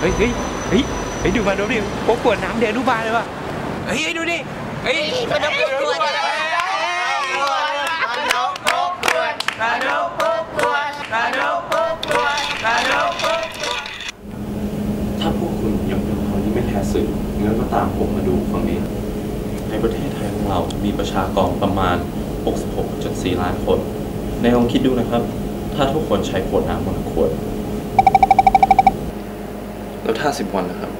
เฮ้ยเฮ้ยเฮ้ยดูมาดูดิโอ้ปวดน้ำเด็กอนุบาเลยว่ะเฮ้ยดูดิเฮ้ยมันต้องกลัวจะถ้าพวกคุณยังเป็นคนที่ไม่แคร์สื่องั้นก็ตามผมมาดูฝั่งนี้ ในประเทศไทยของเรามีประชากรประมาณ 66.4 ล้านคน ในลองคิดดูนะครับ ถ้าทุกคนใช้ขวดน้ำวันละขวด ล้วถ้าสิบวันนะครับ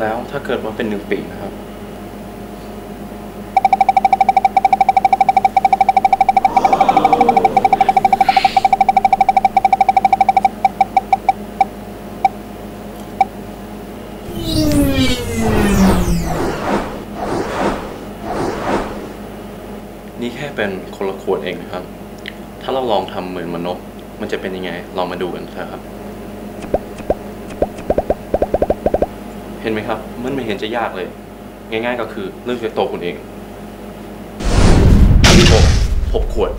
แล้วถ้าเกิดว่าเป็นหนึ่งปีนะครับ นี่แค่เป็นคนละขวดเองนะครับ ถ้าเราลองทำเหมือนมนก มันจะเป็นยังไง ลองมาดูกันนะครับ เห็นไหมครับ มันไม่เห็นจะยากเลย ง่ายๆก็คือเรื่องเรียากตัวคุณเองหกขวด